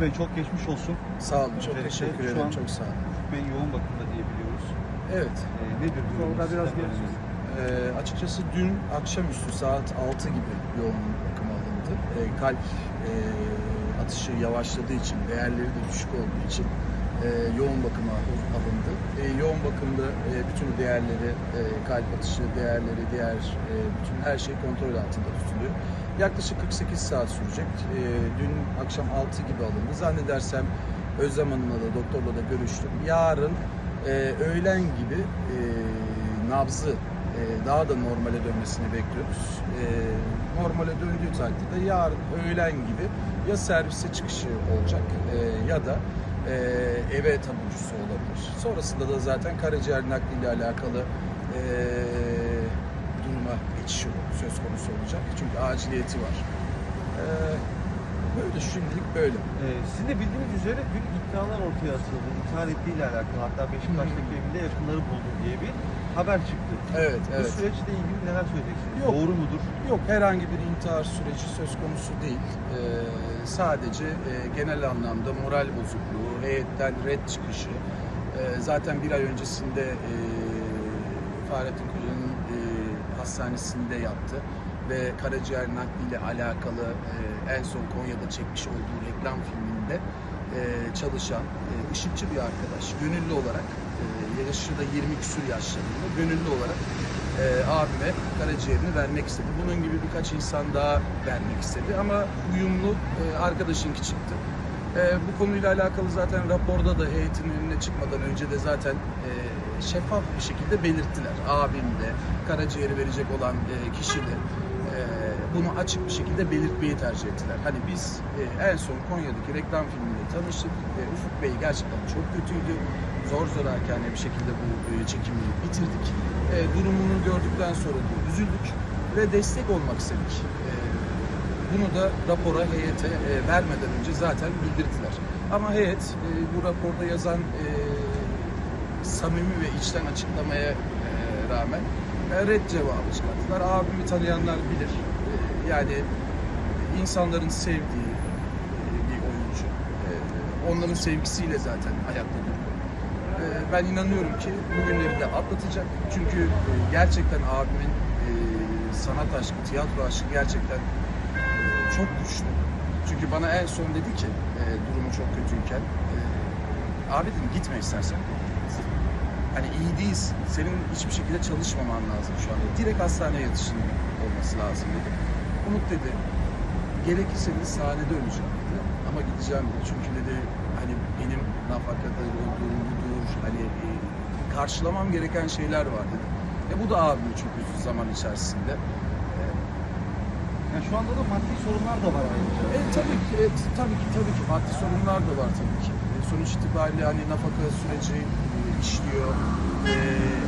Ufuk Bey çok geçmiş olsun. Sağ olun, çok Öncelikle teşekkür şu ederim, an- çok sağ olun. Ufuk Bey yoğun bakımda diyebiliyoruz. Evet, Ee, nedir durumu? Tolga biraz Sizden geri öğrenelim. e, açıkçası dün akşamüstü saat 6 gibi yoğun bakım alındı. E, kalp e, atışı yavaşladığı için, değerleri de düşük olduğu için e, yoğun bakıma alındı. E, yoğun bakımda e, bütün değerleri, e, kalp atışı değerleri, diğer e, bütün her şey kontrol altında tutuluyor. Yaklaşık 48 saat sürecek. E, dün akşam 6 gibi alındı. Zannedersem Özlem Hanım'la da doktorla da görüştüm. Yarın e, öğlen gibi e, nabzı e, daha da normale dönmesini bekliyoruz. E, normale döndüğü takdirde yarın öğlen gibi ya servise çıkışı olacak e, ya da e, eve taburcusu olabilir. Sonrasında da zaten karaciğer nakliyle alakalı e, duruma geçişi söz konusu olacak. Çünkü aciliyeti var. E, böyle şimdilik böyle. Ee, sizin de bildiğiniz üzere dün iddialar ortaya atıldı. İntihar ettiğiyle alakalı hatta Beşiktaş'taki evinde yakınları buldu diye bir haber çıktı. Evet, Bu evet. süreçle ilgili neler söyleyeceksiniz? Yok. Doğru mudur? Yok herhangi bir intihar süreci söz konusu değil. Ee, sadece e, genel anlamda moral bozukluğu, heyetten red çıkışı. Ee, zaten bir ay öncesinde e, Fahrettin Koca'nın e, hastanesinde yaptı ve karaciğer nakliyle alakalı e, en son Konya'da çekmiş olduğu reklam filminde e, çalışan e, ışıkçı bir arkadaş. Gönüllü olarak e, yaşı da 20 küsur yaşlarında gönüllü olarak e, abime karaciğerini vermek istedi. Bunun gibi birkaç insan daha vermek istedi ama uyumlu arkadaşınki çıktı. E, bu konuyla alakalı zaten raporda da heyetin önüne çıkmadan önce de zaten e, şeffaf bir şekilde belirttiler. Abim de, karaciğeri verecek olan e, kişi de bunu açık bir şekilde belirtmeyi tercih ettiler. Hani biz e, en son Konya'daki reklam filminde tanıştık. E, Ufuk Bey gerçekten çok kötüydü. Zor zorarken bir şekilde bu e, çekimi bitirdik. E, durumunu gördükten sonra da üzüldük ve destek olmak istedik. E, bunu da rapora, heyete e, vermeden önce zaten bildirdiler. Ama heyet e, bu raporda yazan e, samimi ve içten açıklamaya e, rağmen e, red cevabı çıkarttılar. Abimi tanıyanlar bilir. Yani insanların sevdiği e, bir oyuncu. E, onların sevgisiyle zaten duruyor. E, ben inanıyorum ki bugünleri de atlatacak. Çünkü gerçekten abimin sanat aşkı, tiyatro aşkı gerçekten çok güçlü. Çünkü bana en son dedi ki durumu çok kötüyken abi dedim gitme istersen. Hani iyi değilsin. Senin hiçbir şekilde çalışmaman lazım şu anda. Direkt hastaneye yatışın olması lazım dedi. Umut dedi gerekirse dedi sahnede öleceğim dedi. Ama gideceğim dedi. Çünkü dedi hani benim nafakadır, olduğum budur. Hani e, karşılamam gereken şeyler var dedi. E bu da abimi çok uzun zaman içerisinde. E, Yani şu anda da maddi sorunlar da var ayrıca. E, tabii ki, e, tabii ki, tabii ki maddi sorunlar da var tabii ki. E, sonuç itibariyle hani nafaka süreci e, işliyor. E,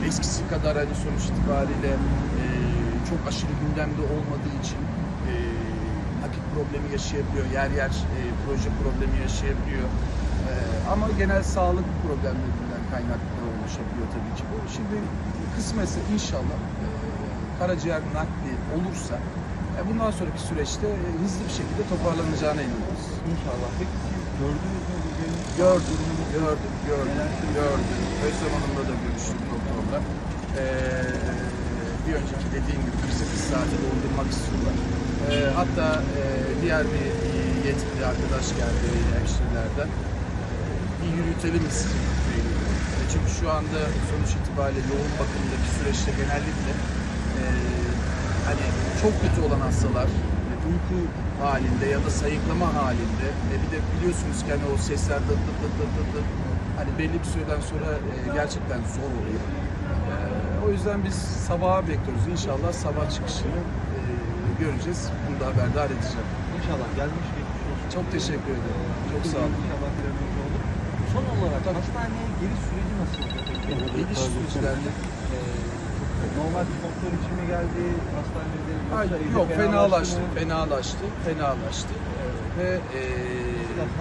eskisi kadar hani sonuç itibariyle e, çok aşırı gündemde olmadığı için e, nakit problemi yaşayabiliyor. Yer yer e, proje problemi yaşayabiliyor. E, ama genel sağlık problemlerinden kaynaklı da oluşabiliyor tabii ki bu. Şimdi kısmetse inşallah e, karaciğer nakli olursa e, bundan sonraki süreçte e, hızlı bir şekilde toparlanacağına inanıyoruz. İnşallah. Peki gördünüz mü bugün? Gördüm, gördüm, gördüm, gördüm. Özlem Hanım'la da görüştüm doktorla. Ee, bir önceki dediğim gibi 48 saati doldurmak istiyorlar. Ee, hatta e, diğer bir yetkili arkadaş geldi hemşirelerden. Ee, bir yürütelim istedim. E, çünkü şu anda sonuç itibariyle yoğun bakımdaki süreçte genellikle e, hani çok kötü olan hastalar e, uyku halinde ya da sayıklama halinde e, bir de biliyorsunuz ki hani o sesler dıt dıt dıt dıt dıt dıt hani belli bir süreden sonra e, gerçekten zor oluyor. E, o yüzden biz sabaha bekliyoruz. İnşallah sabah çıkışını göreceğiz. Bunu da haberdar edeceğim. İnşallah gelmiş geçmiş olsun. Çok teşekkür ederim. Çok sağ olun. İnşallah önce olur. Son olarak hastaneye geliş süreci nasıl olacak? peki? Geliş süreçlerinde normal bir kontrol için mi geldi hastanede? Hayır, yok fenalaştı, mı? fenalaştı, fenalaştı Ee, ve e,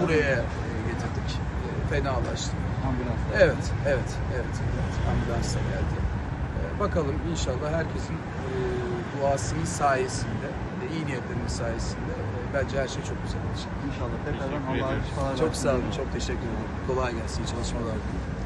buraya e, getirdik. E, fenalaştı. Ambulansla. Evet, evet, evet, evet. Ambulansla geldi. Ee, bakalım inşallah herkesin e, duasının sayesinde, ve iyi niyetlerinin sayesinde e, bence her şey çok güzel olacak. İnşallah tekrardan Allah'a şifalar Çok sağ olun, çok teşekkür ederim. Kolay gelsin, iyi çalışmalar diliyorum.